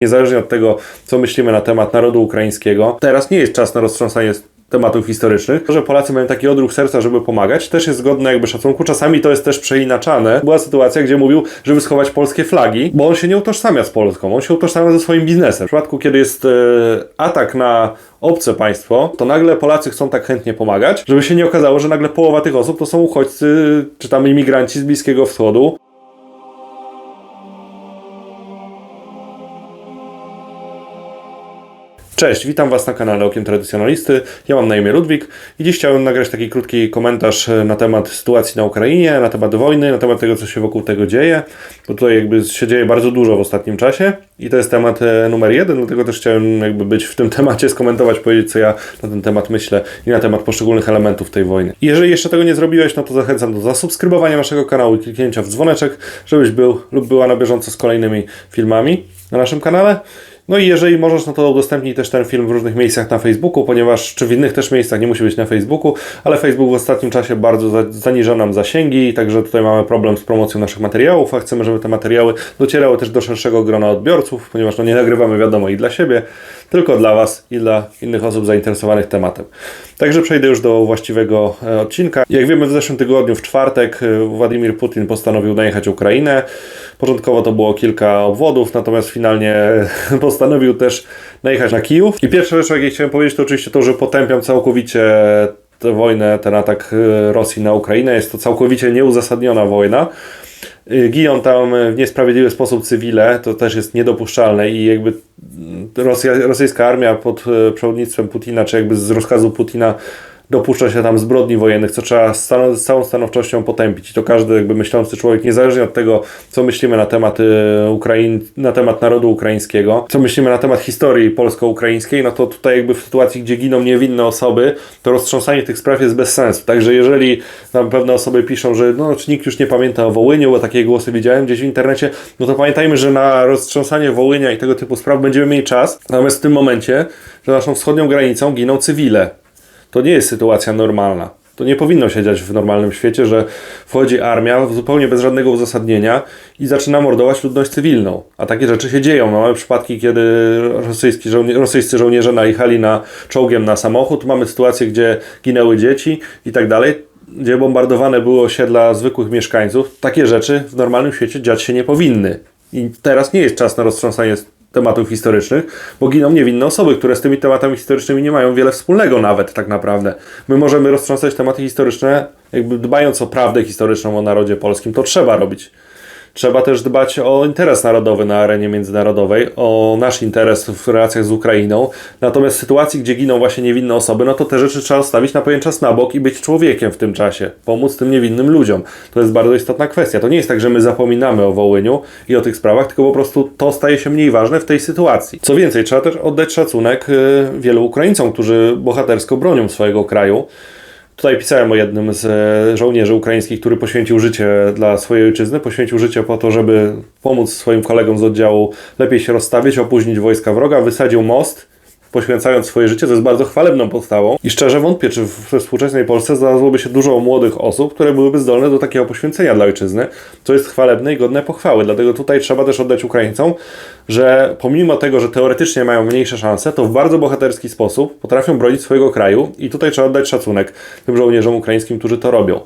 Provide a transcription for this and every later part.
Niezależnie od tego, co myślimy na temat narodu ukraińskiego, teraz nie jest czas na roztrząsanie tematów historycznych. To, że Polacy mają taki odruch serca, żeby pomagać, też jest godne jakby szacunku. Czasami to jest też przeinaczane. Była sytuacja, gdzie mówił, żeby schować polskie flagi, bo on się nie utożsamia z Polską, on się utożsamia ze swoim biznesem. W przypadku, kiedy jest e, atak na obce państwo, to nagle Polacy chcą tak chętnie pomagać, żeby się nie okazało, że nagle połowa tych osób to są uchodźcy, czy tam imigranci z Bliskiego Wschodu, Cześć, witam Was na kanale Okiem Tradycjonalisty. Ja mam na imię Ludwik i dziś chciałem nagrać taki krótki komentarz e, na temat sytuacji na Ukrainie, na temat wojny, na temat tego, co się wokół tego dzieje, bo tutaj jakby się dzieje bardzo dużo w ostatnim czasie i to jest temat e, numer jeden, dlatego też chciałem jakby być w tym temacie, skomentować, powiedzieć, co ja na ten temat myślę i na temat poszczególnych elementów tej wojny. I jeżeli jeszcze tego nie zrobiłeś, no to zachęcam do zasubskrybowania naszego kanału i kliknięcia w dzwoneczek, żebyś był lub była na bieżąco z kolejnymi filmami na naszym kanale. No i jeżeli możesz, no to udostępnij też ten film w różnych miejscach na Facebooku, ponieważ, czy w innych też miejscach, nie musi być na Facebooku, ale Facebook w ostatnim czasie bardzo za, zaniża nam zasięgi, także tutaj mamy problem z promocją naszych materiałów, a chcemy, żeby te materiały docierały też do szerszego grona odbiorców, ponieważ no nie nagrywamy wiadomo i dla siebie, tylko dla Was i dla innych osób zainteresowanych tematem. Także przejdę już do właściwego e, odcinka. Jak wiemy, w zeszłym tygodniu, w czwartek, e, Władimir Putin postanowił najechać Ukrainę. Początkowo to było kilka obwodów, natomiast finalnie postanowił też najechać na Kijów. I pierwsza rzecz, jakiej chciałem powiedzieć, to oczywiście to, że potępiam całkowicie tę wojnę, ten atak e, Rosji na Ukrainę. Jest to całkowicie nieuzasadniona wojna. Giją tam w niesprawiedliwy sposób cywile, to też jest niedopuszczalne i jakby Rosja, rosyjska armia pod przewodnictwem Putina, czy jakby z rozkazu Putina dopuszcza się tam zbrodni wojennych, co trzeba z całą stanowczością potępić. I to każdy jakby myślący człowiek, niezależnie od tego, co myślimy na temat y, na temat narodu ukraińskiego, co myślimy na temat historii polsko-ukraińskiej, no to tutaj jakby w sytuacji, gdzie giną niewinne osoby, to roztrząsanie tych spraw jest bez sensu. Także jeżeli tam pewne osoby piszą, że no, czy nikt już nie pamięta o Wołyniu, bo takie głosy widziałem gdzieś w internecie, no to pamiętajmy, że na roztrząsanie Wołynia i tego typu spraw będziemy mieli czas, natomiast w tym momencie, że naszą wschodnią granicą giną cywile. To nie jest sytuacja normalna. To nie powinno się dziać w normalnym świecie, że wchodzi armia zupełnie bez żadnego uzasadnienia i zaczyna mordować ludność cywilną. A takie rzeczy się dzieją. Mamy przypadki, kiedy rosyjski rosyjscy żołnierze najechali na czołgiem na samochód. Mamy sytuacje, gdzie ginęły dzieci i tak dalej gdzie bombardowane były osiedla zwykłych mieszkańców, takie rzeczy w normalnym świecie dziać się nie powinny. I teraz nie jest czas na roztrząsanie tematów historycznych, bo giną niewinne osoby, które z tymi tematami historycznymi nie mają wiele wspólnego nawet tak naprawdę. My możemy roztrząsać tematy historyczne, jakby dbając o prawdę historyczną o narodzie polskim, to trzeba robić. Trzeba też dbać o interes narodowy na arenie międzynarodowej, o nasz interes w relacjach z Ukrainą. Natomiast w sytuacji, gdzie giną właśnie niewinne osoby, no to te rzeczy trzeba stawić na pewien czas na bok i być człowiekiem w tym czasie. Pomóc tym niewinnym ludziom. To jest bardzo istotna kwestia. To nie jest tak, że my zapominamy o Wołyniu i o tych sprawach, tylko po prostu to staje się mniej ważne w tej sytuacji. Co więcej, trzeba też oddać szacunek y, wielu Ukraińcom, którzy bohatersko bronią swojego kraju. Tutaj pisałem o jednym z e, żołnierzy ukraińskich, który poświęcił życie dla swojej ojczyzny, poświęcił życie po to, żeby pomóc swoim kolegom z oddziału lepiej się rozstawić, opóźnić wojska wroga, wysadził most poświęcając swoje życie, to jest bardzo chwalebną postawą i szczerze wątpię, czy we współczesnej Polsce znalazłoby się dużo młodych osób, które byłyby zdolne do takiego poświęcenia dla ojczyzny, co jest chwalebne i godne pochwały. Dlatego tutaj trzeba też oddać Ukraińcom, że pomimo tego, że teoretycznie mają mniejsze szanse, to w bardzo bohaterski sposób potrafią bronić swojego kraju i tutaj trzeba oddać szacunek tym żołnierzom ukraińskim, którzy to robią.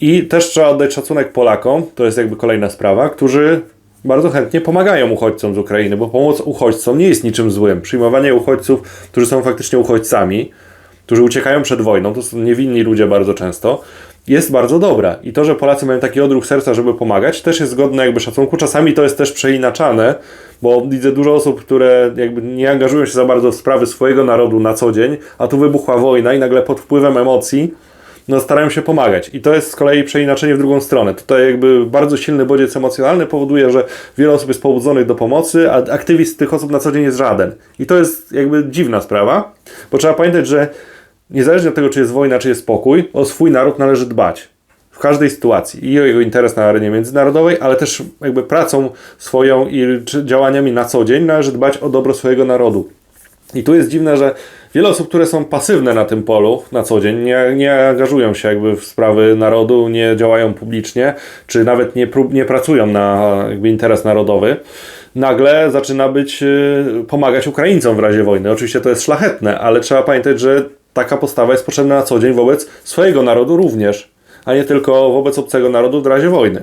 I też trzeba oddać szacunek Polakom, to jest jakby kolejna sprawa, którzy bardzo chętnie pomagają uchodźcom z Ukrainy, bo pomoc uchodźcom nie jest niczym złym. Przyjmowanie uchodźców, którzy są faktycznie uchodźcami, którzy uciekają przed wojną, to są niewinni ludzie bardzo często, jest bardzo dobra. I to, że Polacy mają taki odruch serca, żeby pomagać, też jest godne jakby szacunku. Czasami to jest też przeinaczane, bo widzę dużo osób, które jakby nie angażują się za bardzo w sprawy swojego narodu na co dzień, a tu wybuchła wojna i nagle pod wpływem emocji no, starają się pomagać. I to jest z kolei przeinaczenie w drugą stronę. Tutaj jakby bardzo silny bodziec emocjonalny powoduje, że wiele osób jest pobudzonych do pomocy, a aktywizm tych osób na co dzień jest żaden. I to jest jakby dziwna sprawa, bo trzeba pamiętać, że niezależnie od tego, czy jest wojna, czy jest spokój, o swój naród należy dbać. W każdej sytuacji. I o jego interes na arenie międzynarodowej, ale też jakby pracą swoją i działaniami na co dzień należy dbać o dobro swojego narodu. I tu jest dziwne, że wiele osób, które są pasywne na tym polu na co dzień, nie, nie angażują się jakby w sprawy narodu, nie działają publicznie, czy nawet nie, prób, nie pracują na jakby interes narodowy, nagle zaczyna być, y, pomagać Ukraińcom w razie wojny. Oczywiście to jest szlachetne, ale trzeba pamiętać, że taka postawa jest potrzebna na co dzień wobec swojego narodu również, a nie tylko wobec obcego narodu w razie wojny.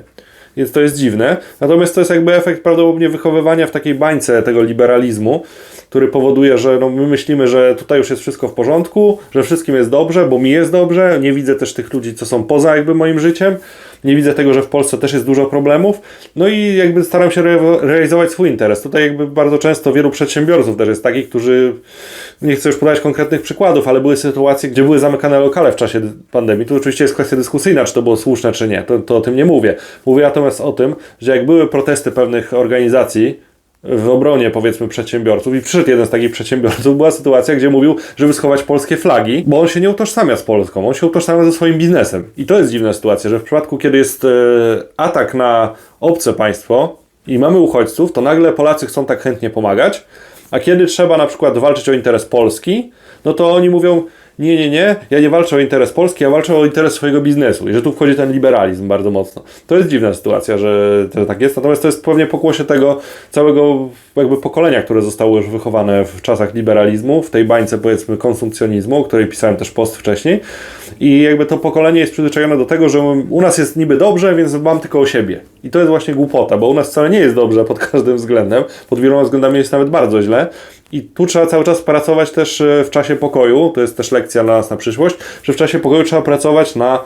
Więc to jest dziwne. Natomiast to jest jakby efekt prawdopodobnie wychowywania w takiej bańce tego liberalizmu, który powoduje, że no my myślimy, że tutaj już jest wszystko w porządku, że wszystkim jest dobrze, bo mi jest dobrze. Nie widzę też tych ludzi, co są poza jakby moim życiem. Nie widzę tego, że w Polsce też jest dużo problemów. No i jakby staram się re realizować swój interes. Tutaj jakby bardzo często wielu przedsiębiorców też jest takich, którzy nie chcę już podać konkretnych przykładów, ale były sytuacje, gdzie były zamykane lokale w czasie pandemii. Tu oczywiście jest kwestia dyskusyjna, czy to było słuszne, czy nie. To, to o tym nie mówię. Mówię natomiast o tym, że jak były protesty pewnych organizacji, w obronie powiedzmy przedsiębiorców i przyszedł jeden z takich przedsiębiorców, była sytuacja, gdzie mówił, żeby schować polskie flagi, bo on się nie utożsamia z Polską, on się utożsamia ze swoim biznesem. I to jest dziwna sytuacja, że w przypadku, kiedy jest e, atak na obce państwo i mamy uchodźców, to nagle Polacy chcą tak chętnie pomagać, a kiedy trzeba na przykład walczyć o interes Polski, no to oni mówią, nie, nie, nie, ja nie walczę o interes Polski, ja walczę o interes swojego biznesu. I że tu wchodzi ten liberalizm bardzo mocno. To jest dziwna sytuacja, że tak jest, natomiast to jest pewnie pokłosie tego całego jakby pokolenia, które zostało już wychowane w czasach liberalizmu, w tej bańce powiedzmy konsumpcjonizmu, o której pisałem też post wcześniej. I jakby to pokolenie jest przyzwyczajone do tego, że u nas jest niby dobrze, więc mam tylko o siebie. I to jest właśnie głupota, bo u nas wcale nie jest dobrze pod każdym względem, pod wieloma względami jest nawet bardzo źle, i tu trzeba cały czas pracować też e, w czasie pokoju, to jest też lekcja dla nas na przyszłość, że w czasie pokoju trzeba pracować na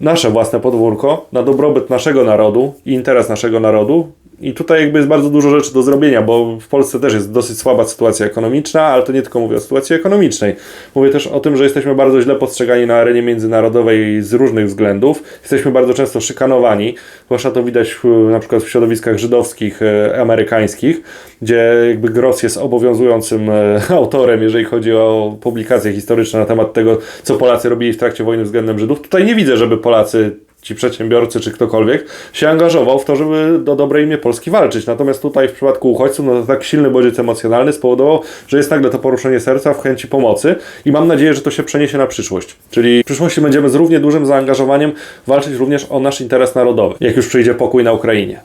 nasze własne podwórko, na dobrobyt naszego narodu i interes naszego narodu, i tutaj jakby jest bardzo dużo rzeczy do zrobienia, bo w Polsce też jest dosyć słaba sytuacja ekonomiczna, ale to nie tylko mówię o sytuacji ekonomicznej. Mówię też o tym, że jesteśmy bardzo źle postrzegani na arenie międzynarodowej z różnych względów. Jesteśmy bardzo często szykanowani, zwłaszcza to widać na przykład w środowiskach żydowskich, e, amerykańskich, gdzie jakby Gross jest obowiązującym e, autorem, jeżeli chodzi o publikacje historyczne na temat tego, co Polacy robili w trakcie wojny względem Żydów. Tutaj nie widzę, żeby Polacy ci przedsiębiorcy czy ktokolwiek się angażował w to, żeby do dobrej imię Polski walczyć. Natomiast tutaj w przypadku uchodźców, no to tak silny bodziec emocjonalny spowodował, że jest nagle to poruszenie serca w chęci pomocy i mam nadzieję, że to się przeniesie na przyszłość. Czyli w przyszłości będziemy z równie dużym zaangażowaniem walczyć również o nasz interes narodowy, jak już przyjdzie pokój na Ukrainie.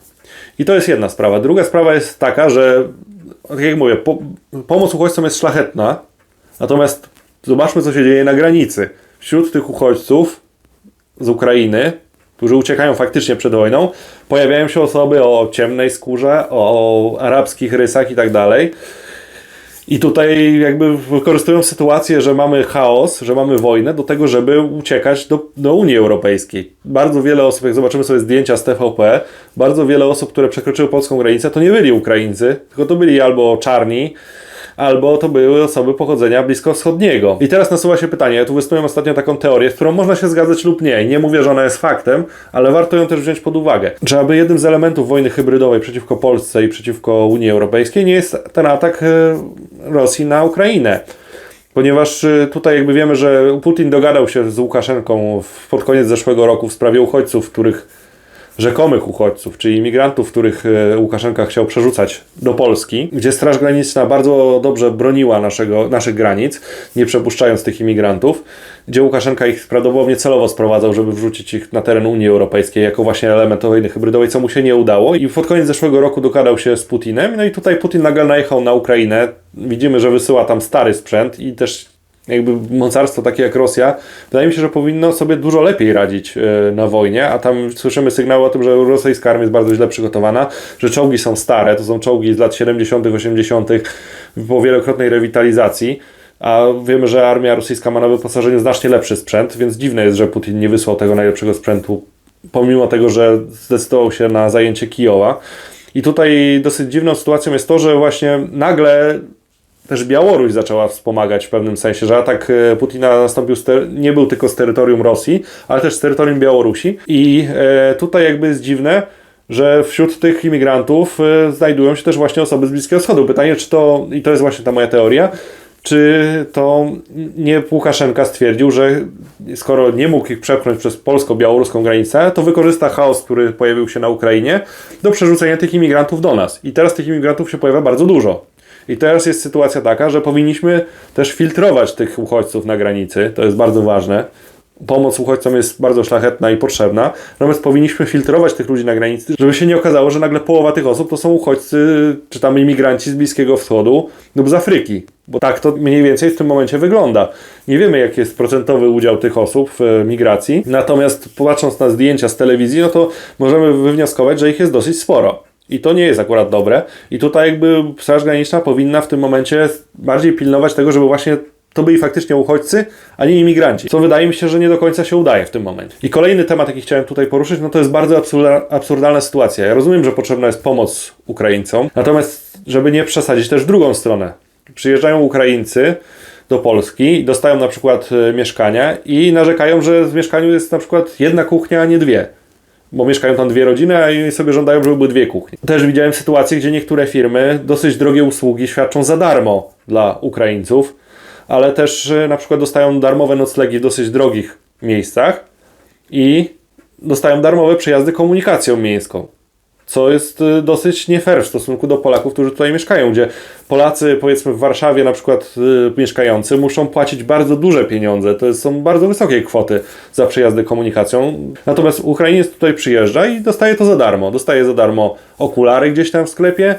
I to jest jedna sprawa. Druga sprawa jest taka, że tak jak mówię, po, pomoc uchodźcom jest szlachetna, natomiast zobaczmy, co się dzieje na granicy. Wśród tych uchodźców z Ukrainy którzy uciekają faktycznie przed wojną, pojawiają się osoby o ciemnej skórze, o arabskich rysach i tak dalej. I tutaj jakby wykorzystują sytuację, że mamy chaos, że mamy wojnę do tego, żeby uciekać do, do Unii Europejskiej. Bardzo wiele osób, jak zobaczymy sobie zdjęcia z TVP, bardzo wiele osób, które przekroczyły polską granicę, to nie byli Ukraińcy, tylko to byli albo czarni, albo to były osoby pochodzenia bliskowschodniego. I teraz nasuwa się pytanie, ja tu wysnułem ostatnio taką teorię, z którą można się zgadzać lub nie. Nie mówię, że ona jest faktem, ale warto ją też wziąć pod uwagę. Że aby jednym z elementów wojny hybrydowej przeciwko Polsce i przeciwko Unii Europejskiej nie jest ten atak e, Rosji na Ukrainę ponieważ e, tutaj jakby wiemy, że Putin dogadał się z Łukaszenką pod koniec zeszłego roku w sprawie uchodźców, których rzekomych uchodźców, czyli imigrantów, których e, Łukaszenka chciał przerzucać do Polski, gdzie Straż Graniczna bardzo dobrze broniła naszego, naszych granic, nie przepuszczając tych imigrantów, gdzie Łukaszenka ich prawdopodobnie celowo sprowadzał, żeby wrzucić ich na teren Unii Europejskiej jako właśnie element wojny hybrydowej, co mu się nie udało. I pod koniec zeszłego roku dogadał się z Putinem, no i tutaj Putin nagle najechał na Ukrainę. Widzimy, że wysyła tam stary sprzęt i też jakby mocarstwo takie jak Rosja, wydaje mi się, że powinno sobie dużo lepiej radzić e, na wojnie, a tam słyszymy sygnały o tym, że rosyjska armia jest bardzo źle przygotowana, że czołgi są stare, to są czołgi z lat 70., 80., po wielokrotnej rewitalizacji. A wiemy, że armia rosyjska ma na wyposażeniu znacznie lepszy sprzęt, więc dziwne jest, że Putin nie wysłał tego najlepszego sprzętu, pomimo tego, że zdecydował się na zajęcie Kijowa. I tutaj dosyć dziwną sytuacją jest to, że właśnie nagle też Białoruś zaczęła wspomagać w pewnym sensie, że atak e, Putina nastąpił nie był tylko z terytorium Rosji, ale też z terytorium Białorusi. I e, tutaj jakby jest dziwne, że wśród tych imigrantów e, znajdują się też właśnie osoby z Bliskiego Wschodu. Pytanie, czy to, i to jest właśnie ta moja teoria, czy to nie Łukaszenka stwierdził, że skoro nie mógł ich przepchnąć przez polsko-białoruską granicę, to wykorzysta chaos, który pojawił się na Ukrainie, do przerzucenia tych imigrantów do nas. I teraz tych imigrantów się pojawia bardzo dużo. I teraz jest sytuacja taka, że powinniśmy też filtrować tych uchodźców na granicy, to jest bardzo ważne, Pomoc uchodźcom jest bardzo szlachetna i potrzebna, natomiast powinniśmy filtrować tych ludzi na granicy, żeby się nie okazało, że nagle połowa tych osób to są uchodźcy, czy tam imigranci z Bliskiego Wschodu lub z Afryki. Bo tak to mniej więcej w tym momencie wygląda. Nie wiemy, jaki jest procentowy udział tych osób w e, migracji, natomiast patrząc na zdjęcia z telewizji, no to możemy wywnioskować, że ich jest dosyć sporo. I to nie jest akurat dobre. I tutaj jakby Straż Graniczna powinna w tym momencie bardziej pilnować tego, żeby właśnie to byli faktycznie uchodźcy, a nie imigranci. Co wydaje mi się, że nie do końca się udaje w tym momencie. I kolejny temat, jaki chciałem tutaj poruszyć, no to jest bardzo absurda, absurdalna sytuacja. Ja rozumiem, że potrzebna jest pomoc Ukraińcom, natomiast żeby nie przesadzić też drugą stronę. Przyjeżdżają Ukraińcy do Polski, dostają na przykład e, mieszkania i narzekają, że w mieszkaniu jest na przykład jedna kuchnia, a nie dwie bo mieszkają tam dwie rodziny, a oni sobie żądają, żeby były dwie kuchnie. Też widziałem sytuacje, gdzie niektóre firmy dosyć drogie usługi świadczą za darmo dla Ukraińców, ale też e, na przykład dostają darmowe noclegi w dosyć drogich miejscach i dostają darmowe przejazdy komunikacją miejską. Co jest y, dosyć nie fair w stosunku do Polaków, którzy tutaj mieszkają, gdzie Polacy, powiedzmy w Warszawie na przykład y, mieszkający, muszą płacić bardzo duże pieniądze. To są bardzo wysokie kwoty za przejazdy komunikacją. Natomiast Ukrainiec tutaj przyjeżdża i dostaje to za darmo. Dostaje za darmo okulary gdzieś tam w sklepie,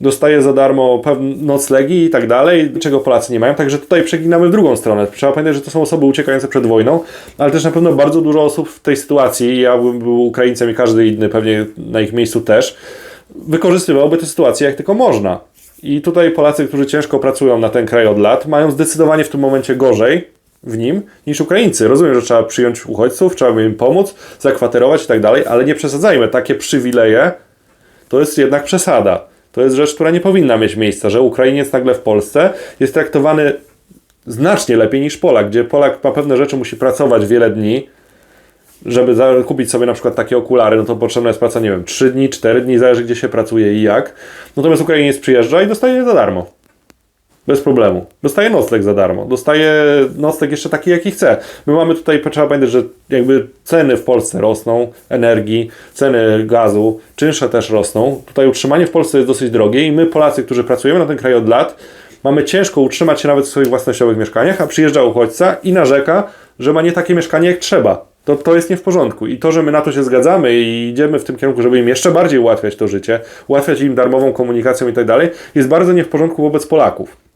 dostaje za darmo noclegi i tak dalej, czego Polacy nie mają. Także tutaj przeginamy w drugą stronę. Trzeba pamiętać, że to są osoby uciekające przed wojną, ale też na pewno bardzo dużo osób w tej sytuacji, ja bym był Ukraińcem i każdy inny pewnie na ich miejscu też, wykorzystywałby tę sytuację jak tylko można. I tutaj Polacy, którzy ciężko pracują na ten kraj od lat, mają zdecydowanie w tym momencie gorzej w nim niż Ukraińcy. Rozumiem, że trzeba przyjąć uchodźców, trzeba im pomóc, zakwaterować i tak dalej, ale nie przesadzajmy. Takie przywileje to jest jednak przesada. To jest rzecz, która nie powinna mieć miejsca, że Ukrainiec nagle w Polsce jest traktowany znacznie lepiej niż Polak, gdzie Polak ma pewne rzeczy, musi pracować wiele dni, żeby kupić sobie na przykład takie okulary, no to potrzebna jest praca, nie wiem, 3 dni, 4 dni, zależy gdzie się pracuje i jak. Natomiast Ukrainiec przyjeżdża i dostaje je za darmo. Bez problemu. Dostaje nocleg za darmo. Dostaje nocleg jeszcze taki, jaki chce. My mamy tutaj, trzeba pamiętać, że jakby ceny w Polsce rosną, energii, ceny gazu, czynsze też rosną. Tutaj utrzymanie w Polsce jest dosyć drogie i my, Polacy, którzy pracujemy na ten kraj od lat, mamy ciężko utrzymać się nawet w swoich własnościowych mieszkaniach, a przyjeżdża uchodźca i narzeka, że ma nie takie mieszkanie jak trzeba. To, to jest nie w porządku. I to, że my na to się zgadzamy i idziemy w tym kierunku, żeby im jeszcze bardziej ułatwiać to życie, ułatwiać im darmową komunikacją i tak dalej, jest bardzo nie w porządku wobec Polaków.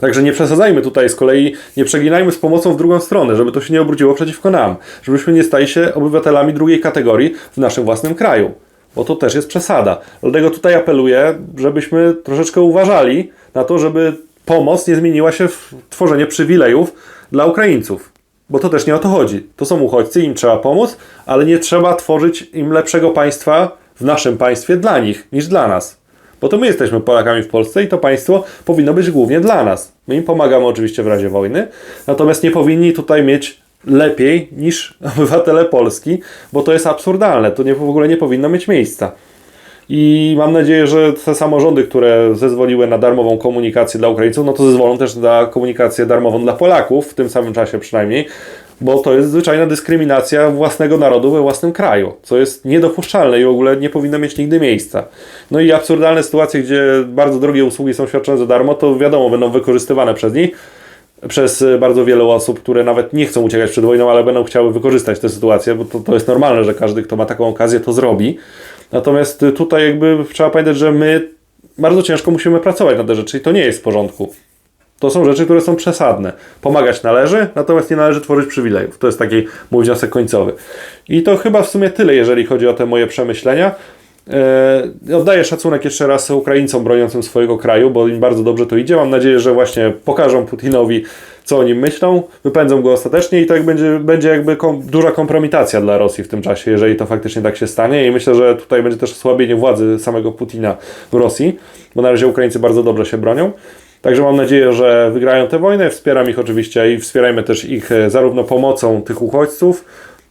Także nie przesadzajmy tutaj z kolei, nie przeginajmy z pomocą w drugą stronę, żeby to się nie obróciło przeciwko nam, żebyśmy nie stali się obywatelami drugiej kategorii w naszym własnym kraju, bo to też jest przesada. Dlatego tutaj apeluję, żebyśmy troszeczkę uważali na to, żeby pomoc nie zmieniła się w tworzenie przywilejów dla Ukraińców. Bo to też nie o to chodzi. To są uchodźcy, im trzeba pomóc, ale nie trzeba tworzyć im lepszego państwa w naszym państwie dla nich niż dla nas. Bo to my jesteśmy Polakami w Polsce i to państwo powinno być głównie dla nas. My im pomagamy oczywiście w razie wojny, natomiast nie powinni tutaj mieć lepiej niż obywatele Polski, bo to jest absurdalne. To nie, w ogóle nie powinno mieć miejsca. I mam nadzieję, że te samorządy, które zezwoliły na darmową komunikację dla Ukraińców, no to zezwolą też na komunikację darmową dla Polaków, w tym samym czasie przynajmniej, bo to jest zwyczajna dyskryminacja własnego narodu we własnym kraju, co jest niedopuszczalne i w ogóle nie powinno mieć nigdy miejsca. No i absurdalne sytuacje, gdzie bardzo drogie usługi są świadczone za darmo, to wiadomo, będą wykorzystywane przez nich, przez bardzo wiele osób, które nawet nie chcą uciekać przed wojną, ale będą chciały wykorzystać tę sytuację, bo to, to jest normalne, że każdy, kto ma taką okazję, to zrobi. Natomiast tutaj jakby trzeba pamiętać, że my bardzo ciężko musimy pracować na te rzeczy i to nie jest w porządku. To są rzeczy, które są przesadne. Pomagać należy, natomiast nie należy tworzyć przywilejów. To jest taki mój wniosek końcowy. I to chyba w sumie tyle, jeżeli chodzi o te moje przemyślenia. Eee, oddaję szacunek jeszcze raz Ukraińcom broniącym swojego kraju, bo im bardzo dobrze to idzie. Mam nadzieję, że właśnie pokażą Putinowi, co o nim myślą, wypędzą go ostatecznie i tak będzie, będzie jakby kom, duża kompromitacja dla Rosji w tym czasie, jeżeli to faktycznie tak się stanie. I myślę, że tutaj będzie też osłabienie władzy samego Putina w Rosji, bo na razie Ukraińcy bardzo dobrze się bronią. Także mam nadzieję, że wygrają tę wojnę. Wspieram ich oczywiście i wspierajmy też ich e, zarówno pomocą tych uchodźców,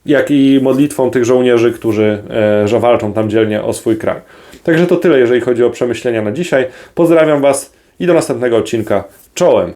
jak i modlitwą tych żołnierzy, którzy e, że walczą tam dzielnie o swój kraj. Także to tyle, jeżeli chodzi o przemyślenia na dzisiaj. Pozdrawiam Was i do następnego odcinka. Czołem!